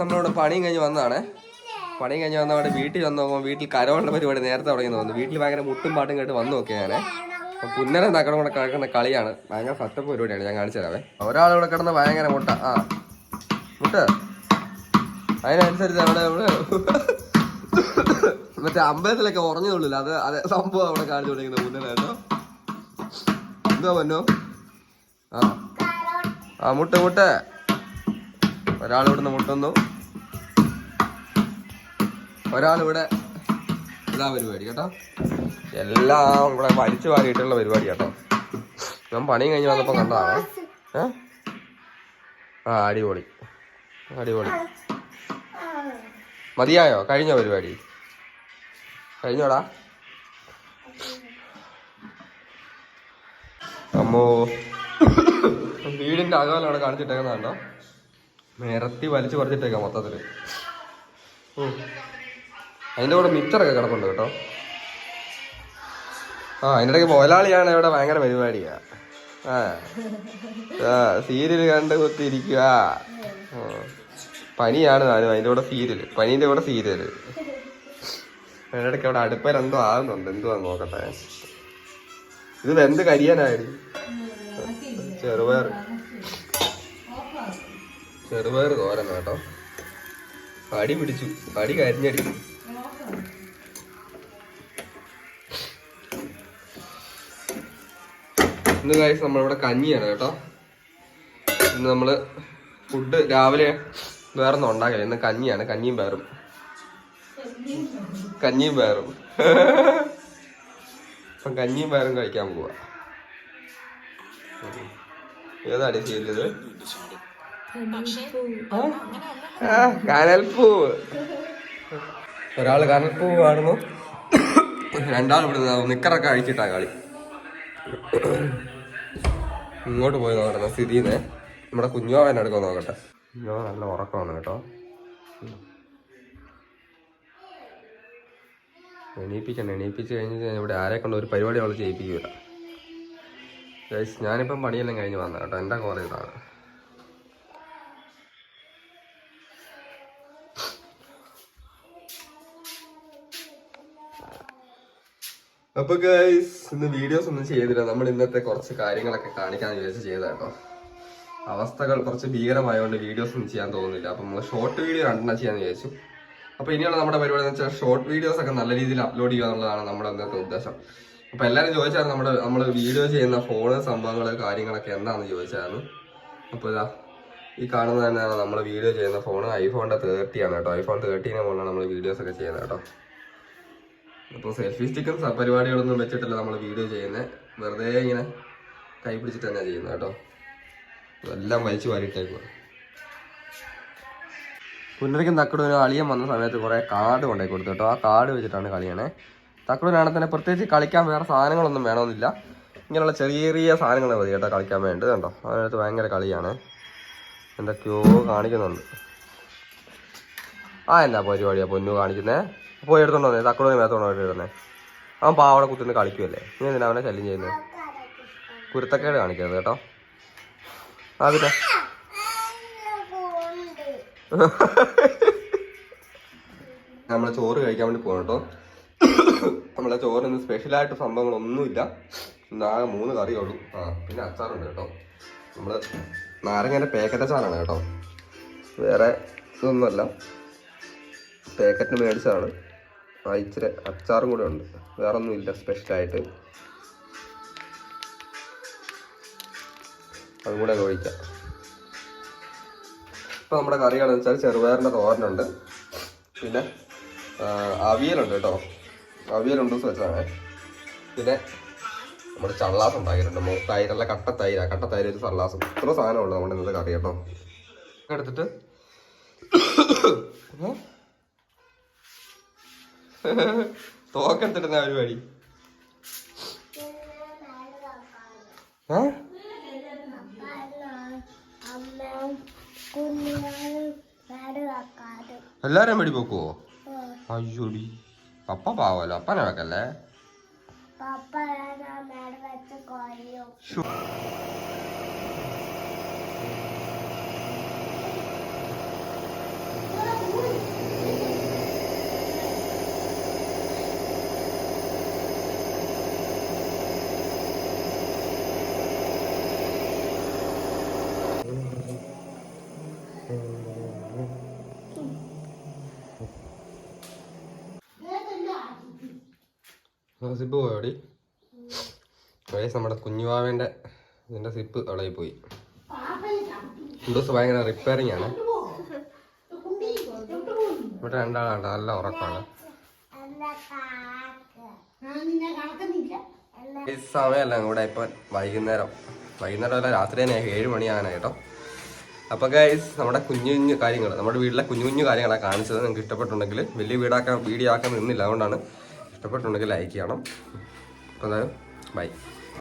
നമ്മളിവിടെ പണിയും കഴിഞ്ഞ് വന്നതാണ്. പണിയും കഴിഞ്ഞ് വന്ന അവിടെ വീട്ടിൽ വന്ന് നോക്കുമ്പോൾ വീട്ടിൽ കരോളുടെ പരിപാടി നേരത്തെ തുടങ്ങി തോന്നുന്നു. വീട്ടിൽ ഭയങ്കര മുട്ടും പാട്ടും കേട്ട് വന്നു നോക്കിയ ഞാൻ അപ്പൊ പുന്നരം തക്കടം കൂടെ കിടക്കുന്ന കളിയാണ്. ഭയങ്കര സത്തപ്പ് പരിപാടിയാണ്. ഞാൻ കാണിച്ചു തരാവേ. ഒരാളിവിടെ കിടന്ന് ഭയങ്കര മുട്ട. ആ. മുട്ട. അതിനനുസരിച്ച് അവിടെ നമ്മൾ മറ്റേ അമ്പലത്തിലൊക്കെ ഉറഞ്ഞതുള്ളില്ല അത് അതെ സംഭവം അവിടെ കാണിച്ചു കൊടുക്കുന്നത് പുന്നരാട്ടോ എന്താ പൊന്നോ? ആ. ആ മുട്ട മുട്ട. ഒരാൾ മുട്ടുന്നു ഒരാളിവിടെ ഇതാ പരിപാടി കേട്ടോ. എല്ലാം ഇവിടെ വലിച്ചു വാരിയിട്ടുള്ള പരിപാടി കേട്ടോ. ഞാൻ പണിയും കഴിഞ്ഞ് വന്നപ്പോൾ കണ്ടതാണ്. ഏ? ആ അടിപൊളി. അടിപൊളി. മതിയായോ? കഴിഞ്ഞോ പരിപാടി. കഴിഞ്ഞോടാ. അമ്മോ വീടിന്റെ അകലാണ് കാണിച്ചിട്ടേക്കുന്നതാണോ നിരത്തി വലിച്ചു പറിച്ചിട്ടേക്കാം മൊത്തത്തിൽ അതിന്റെ കൂടെ മിച്ചറൊക്കെ കിടപ്പുണ്ട് കേട്ടോ. ആ അതിന്റെ ഇടയ്ക്ക് മുതലാളിയാണ് ഇവിടെ ഭയങ്കര പരിപാടിയാ. ആ. സീരിയൽ കണ്ട് കുത്തിയിരിക്കുക പനിയാണ് താനും അതിന്റെ കൂടെ സീരിയൽ പനീന്റെ കൂടെ സീരിയൽ അതിന്റെ ഇടയ്ക്ക് അവിടെ അടുപ്പ എന്തോ ആകുന്നുണ്ട് എന്തുവാ നോക്കട്ടെ. ഇത് എന്ത് കരിയാനായി ചെറുപയർ ചെറുപയർ തോരൻ കേട്ടോ. അടി പിടിച്ചു. അടി കരിഞ്ഞടി. ഇന്ന് കാര്യം നമ്മളിവിടെ കഞ്ഞിയാണ് കേട്ടോ. ഇന്ന് നമ്മൾ ഫുഡ് രാവിലെ വേറെ ഒന്നും ഉണ്ടാക്കില്ല ഇന്ന് കഞ്ഞിയാണ്. കഞ്ഞിയും പയറും. കഞ്ഞിയും പയറും. അപ്പം കഞ്ഞിയും പയറും കഴിക്കാൻ പോവാ. ഏതാണ് ചെയ്തത് കനൽപ്പൂ ഒരാൾ കനൽപ്പൂ കാണുന്നു രണ്ടാൾ ഇവിടെ നിക്കറൊക്കെ അഴിച്ചിട്ടാ കളി. ഇങ്ങോട്ട് പോയി നോക്കട്ടെ സ്ഥിതിന്ന്. നമ്മുടെ കുഞ്ഞോവൻ എടുക്കാൻ നോക്കട്ടെ. കുഞ്ഞോ നല്ല ഉറക്കമാണ് കേട്ടോ. എണീപ്പിക്കണ്ട എണീപ്പിച്ച് കഴിഞ്ഞ് കഴിഞ്ഞാൽ ഇവിടെ ആരെ കൊണ്ട് ഒരു പരിപാടി അവൾ ചെയ്യിപ്പിക്കൂല. ഞാനിപ്പം പണിയെല്ലാം കഴിഞ്ഞ് വന്ന കേട്ടോ. എന്റെ കുറേ അപ്പൊ ഗൈസ് ഇന്ന് വീഡിയോസ് ഒന്നും ചെയ്തില്ല. നമ്മൾ ഇന്നത്തെ കുറച്ച് കാര്യങ്ങളൊക്കെ കാണിക്കാൻ വിചാരിച്ച് ചെയ്ത കേട്ടോ. അവസ്ഥകൾ കുറച്ച് ഭീകരമായതുകൊണ്ട് വീഡിയോസ് ഒന്നും ചെയ്യാൻ തോന്നുന്നില്ല. അപ്പൊ നമ്മൾ ഷോർട്ട് വീഡിയോ രണ്ടെണ്ണം ചെയ്യാന്ന് വിചാരിച്ചു. അപ്പൊ ഇനിയുള്ള നമ്മുടെ പരിപാടി എന്ന് വെച്ചാൽ ഷോർട്ട് വീഡിയോസ് ഒക്കെ നല്ല രീതിയിൽ അപ്ലോഡ് ചെയ്യുക എന്നുള്ളതാണ് നമ്മുടെ ഇന്നത്തെ ഉദ്ദേശം. അപ്പൊ എല്ലാവരും ചോദിച്ചാൽ നമ്മുടെ നമ്മൾ വീഡിയോ ചെയ്യുന്ന ഫോണ് സംഭവങ്ങൾ കാര്യങ്ങളൊക്കെ എന്താണെന്ന് ചോദിച്ചായിരുന്നു. അപ്പൊ ഇതാ ഈ കാണുന്നത് തന്നെയാണ് നമ്മൾ വീഡിയോ ചെയ്യുന്ന ഫോൺ ഐഫോണിന്റെ തേർട്ടി ആണ് കേട്ടോ. ഐഫോൺ തേർട്ടീനെ മുകളിലാണ് നമ്മൾ വീഡിയോസ് ഒക്കെ ചെയ്യുന്നത് കേട്ടോ. അപ്പോൾ സെൽഫി സ്റ്റിക്കും പരിപാടികളൊന്നും വെച്ചിട്ടല്ല നമ്മൾ വീഡിയോ ചെയ്യുന്നത് വെറുതെ ഇങ്ങനെ കൈ പിടിച്ചിട്ട് തന്നെ ചെയ്യുന്നത് കേട്ടോ. എല്ലാം വലിച്ചു വാരിയിട്ടേക്കുക പുനരയ്ക്കും തക്കടൂരും അളിയൻ വന്ന സമയത്ത് കുറേ കാർഡ് കൊണ്ടേ കൊടുത്തു കേട്ടോ. ആ കാർഡ് വെച്ചിട്ടാണ് കളിയണേ. തക്കടൂരാണെങ്കിൽ തന്നെ പ്രത്യേകിച്ച് കളിക്കാൻ വേറെ സാധനങ്ങളൊന്നും വേണമെന്നില്ല. ഇങ്ങനെയുള്ള ചെറിയ ചെറിയ സാധനങ്ങൾ മതി കേട്ടോ കളിക്കാൻ വേണ്ടി കണ്ടോ. അതിനകത്ത് ഭയങ്കര കളിയാണ്. എന്തൊക്കെയോ കാണിക്കുന്നുണ്ട്. ആ എന്താ പരിപാടിയാണ് പൊന്നു കാണിക്കുന്നേ. പോയി എടുത്തോണ്ട് വന്നേ. തക്കടൂരിന് മേത്തോണ്ട് പോയിട്ട് ഇടുന്നേ അവൻ പാവടെ കുത്തിന്ന് കളിക്കുമല്ലേ ഇനി എന്തിനാ അവനെ ശല്യം ചെയ്യുന്നത്? കുരുത്തക്കേട് കാണിക്കരുത് കേട്ടോ. ആ പിന്നെ. നമ്മളെ ചോറ് കഴിക്കാൻ വേണ്ടി പോകണം കേട്ടോ. നമ്മളെ ചോറിന് സ്പെഷ്യലായിട്ട് സംഭവങ്ങളൊന്നുമില്ല. ആകെ മൂന്ന് കറിയേ ഉള്ളൂ ആ പിന്നെ അച്ചാറുണ്ട് കേട്ടോ. നമ്മൾ നാരങ്ങേന്റെ പാക്കറ്റ് അച്ചാറാണ് കേട്ടോ. വേറെ ഇതൊന്നുമല്ല. പാക്കറ്റിന് മേടിച്ചതാണ്. ഇച്ചിരി അച്ചാറും കൂടെ ഉണ്ട്. വേറെ ഒന്നുമില്ല സ്പെഷ്യലായിട്ട് അതും കൂടെ ഒഴിക്കാം. ഇപ്പം നമ്മുടെ കറികളെന്ന് വെച്ചാൽ ചെറുപയറിന്റെ തോരനുണ്ട്. പിന്നെ അവിയലുണ്ട് കേട്ടോ. അവിയലുണ്ട് വെച്ചാണ് പിന്നെ നമ്മുടെ ചള്ളാസ് ഉണ്ടാക്കിയിട്ടുണ്ട്. തൈരല്ല കട്ട തൈര. കട്ട തൈര് ഒരു ചള്ളാസും. ഇത്ര സാധനമുള്ളൂ നമ്മുടെ ഇന്നത്തെ കറി കേട്ടോ. എടുത്തിട്ട് തോക്കെടുത്തിട്ട് പരിപാടി എല്ലാരും വെടി പോക്കുവോ? അയ്യോടി. പപ്പ പാവല്ലോ. അപ്പനെ വെക്കല്ലേ? ശ്ശോ. സിപ്പ് പോയോടി? ഗൈസ് നമ്മുടെ കുഞ്ഞുവാവേന്റെ ഇതിന്റെ സിപ്പ് അവിടെ പോയി ദിവസം ഭയങ്കര റിപ്പയറിങ് ആണ്. ഇവിടെ രണ്ടാളാണ്. നല്ല ഉറക്കമാണ് ഈ സമയമല്ല ഇവിടെ ഇപ്പം വൈകുന്നേരം. വൈകുന്നേരം അല്ല രാത്രി തന്നെ ഏഴ് മണിയാണ് കേട്ടോ. അപ്പോൾ ഗൈസ് നമ്മുടെ കുഞ്ഞു കുഞ്ഞു കാര്യങ്ങൾ നമ്മുടെ വീട്ടിലെ കുഞ്ഞു കുഞ്ഞു കാര്യങ്ങളാണ് കാണിച്ചത്. നിങ്ങൾക്ക് ഇഷ്ടപ്പെട്ടുണ്ടെങ്കിൽ വലിയ വീടാക്കാൻ വീഡിയോ ആക്കാൻ നിന്നില്ല. അതുകൊണ്ടാണ് ഇഷ്ടപ്പെട്ടുണ്ടെങ്കിൽ ലൈക്ക് ചെയ്യണം. അപ്പോൾ ബൈ